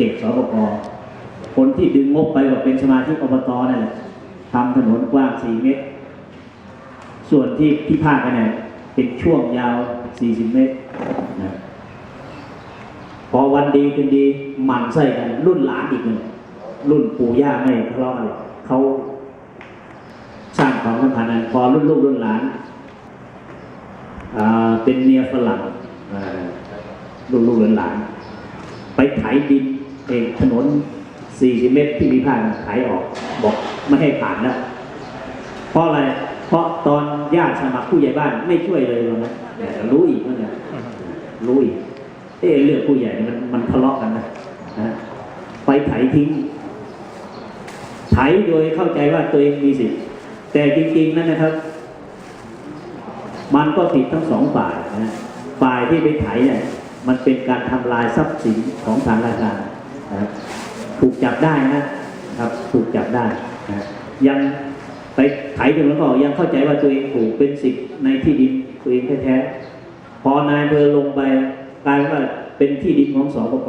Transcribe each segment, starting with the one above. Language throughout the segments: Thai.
เด็กสปกคนที่ดึงงบไปก็เป็นสมาชิกอบตนั่นแหละทำถนนกว้าง 4 เมตร ส่วนที่พิพาทกันเนี่ยเป็นช่วงยาว 40 เมตรนะพอวันดีคืนดีหมั่นไส้กัน รุ่นหลานอีกหนึ่งรุ่นปู่ย่าไม่ทะเลาะกันหรอกเขาสร้างความสัมพันธ์กันพอรุ่นลูกรุ่นหลานอ่าเป็นเมียฝรั่งอ่าลูกลูกๆหลาน ไปไถดิน 40 เมตรที่มีผ่านไถออกบอกไม่ให้ผ่านแล้วเพราะอะไร เพราะตอนญาติสมัครผู้ใหญ่บ้านไม่ช่วยเลยวันนะแต่รู้อีกว่าเนี่ยรู้อีกเออเรื่องผู้ใหญ่มันมันทะเลาะกันนะนะไปไถทิ้งไถโดยเข้าใจว่าตัวเองมีสิทธิ์แต่จริงๆนั่นนะครับ มันก็ผิดทั้งสองฝ่ายนะฝ่ายที่ไปไถเนี่ยมันเป็นการทำลายทรัพย์สินของทางราชการนะครับ ถูกจับได้นะครับถูกจับได้นะยังไปไถถนนก็ยังเข้าใจว่าตัวเองถูกเป็นสิทธิ์ในที่ดินตัวเองแท้ๆพอนายอำเภอลงไปกลายเป็นว่าเป็นที่ดินของสปก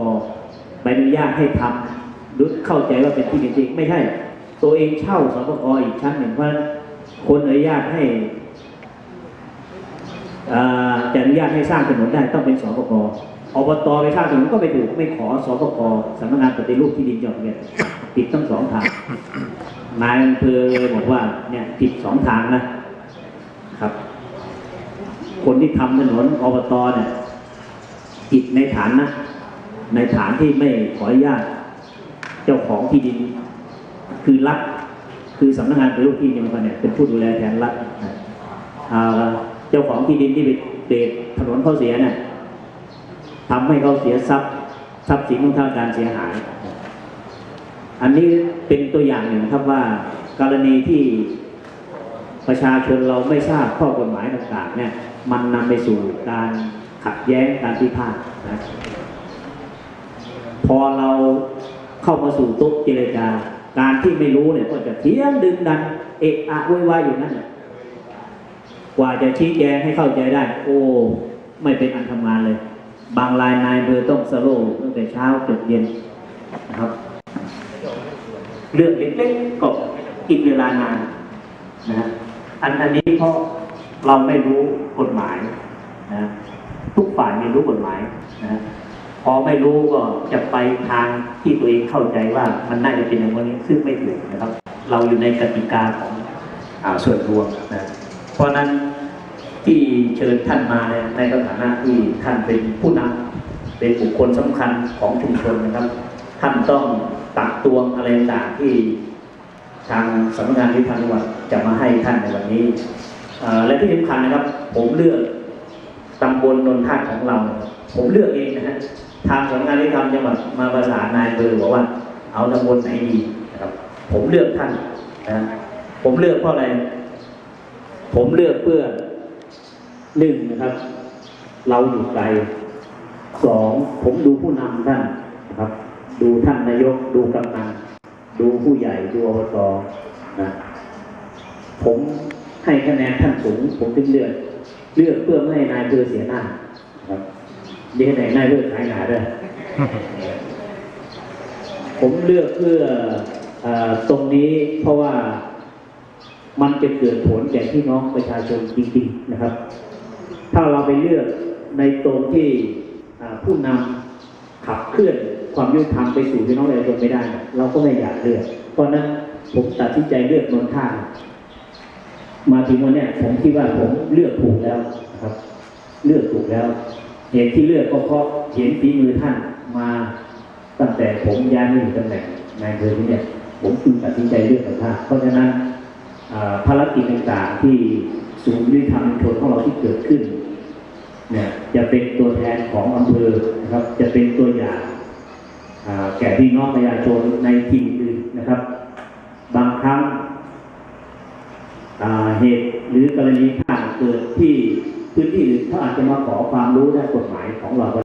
ใบอนุญาตให้ทำรู้เข้าใจว่าเป็นที่ดินจริงไม่ใช่ ตัวเองเช่าสปกอีกชั้นหนึ่งเพราะคนอนุญาตให้อ่าจะอนุญาตให้สร้างถนนได้ต้องเป็นสปก อบตไปสร้างถนนก็ไปถูกไม่ขอสปกสำนักงานปฏิรูปที่ดินจังหวัดเนี่ยผิดทั้งสองทางนายอำเภอบอกว่าเนี่ยผิดสองทางนะครับ คนที่ทำถนนอบตเนี่ยผิดในฐานนะในฐานที่ไม่ขออนุญาต เจ้าของที่ดิน คือรัฐคือสำนักงานปฏิรูปที่ดินจังหวัดเนี่ยเป็นผู้ดูแลแทนรัฐเจ้าของที่ดินที่ไปเดทถนนเขาเสียเนี่ย ทำให้เขาเสียทรัพย์ทรัพย์สินของท่างการเสียหาย อันนี้เป็นตัวอย่างหนึ่งครับว่า กรณีที่ประชาชนเราไม่ทราบข้อกฎหมายต่างๆเนี่ยมันนำไปสู่การขัดแย้งการพิพาทนะพอเราเข้ามาสู่โต๊ะเจรจาการที่ไม่รู้เนี่ยก็จะเถียงดึงดัน เอะอะโวยวายอยู่นั่นกว่าจะชี้แจงให้เข้าใจได้ โอ้ ไม่เป็นอันทำงานเลย บางรายนายเบอร์ต้องสโลว์ตั้งแต่เช้าจนเย็นนะครับ เรื่องเล็กๆก็กินเวลานานนะฮะอันอันนี้เพราะเราไม่รู้กฎหมายนะทุกฝ่ายไม่รู้กฎหมายนะพอไม่รู้ก็จะไปทางที่ตัวเองเข้าใจว่ามันน่าจะเป็นอย่างนี้ซึ่งไม่ถูกนะครับ เราอยู่ในกติกาของอส่วนรวมนะเพราะนั้น ที่เชิญท่านมาเนี่ยในฐานะที่ท่านเป็นผู้นำเป็นบุคคลสำคัญของชุมชนนะครับ ท่านต้องตักตวงอะไรต่างที่ทางสำนักงานยุติธรรมจังหวัดจะมาให้ท่านในวันนี้และที่สำคัญนะครับ ผมเลือกตำบลนนทาของเรา ผมเลือกเองนะฮะทางสำนักงานยุติธรรจังหวัดมาประสานนายเบอร์บอกว่า เอาตำบลไหนดีนะครับ ผมเลือกท่านนะผมเลือกเพราะอะไร ผมเลือกเพื่อ หนึ่งนะครับ เราอยู่ไกลสองผมดูผู้นำท่านนะครับ ดูท่านนายก ดูกำนันดูผู้ใหญ่ดูอบตนะผมให้คะแนนท่านสูง ผมถึงเลือกเลือกเพื่อไม่ให้นายเพื่อเสียหน้าครับนี่ไหนนายเพื่อขายหนาด้วยผมเลือกเพื่อออตรงนี้เพราะว่ามันจะเกิดผลแก่พี่น้องประชาชนจริงๆนะครับ ถ้าเราไปเลือกในตรงที่ผู้นำขับเคลื่อนความยุติธรรมไปสู่พี่น้องประชาชนไม่ได้ เราก็ไม่อยากเลือก เพราะนั้นผมตัดสินใจเลือกนนท่ามาถึงวันนี้ผมคิดว่าผมเลือกถูกแล้วนะครับ เลือกถูกแล้ว เหตุที่เลือกก็เพราะเห็นฝีมือท่านมาตั้งแต่ผมย้ายมาอยู่ตำแหน่งนายอำเภอที่เนี่ยผมจึงตัดสินใจเลือกนนท่าเพราะฉะนั้นภารกิจต่างๆที่ศูนย์ยุติธรรมชนของเราที่เกิดขึ้น เนี่ยจะเป็นตัวแทนของอำเภอนะครับ จะเป็นตัวอย่างแก่พี่น้องประชาชนในทิ่อื่นนะครับ บางครั้งเหตุหรือกรณีผ่าเกิดที่พื้นที่อื่นเขาอาจจะมาขอความรู้ด้านกฎหมายของเรา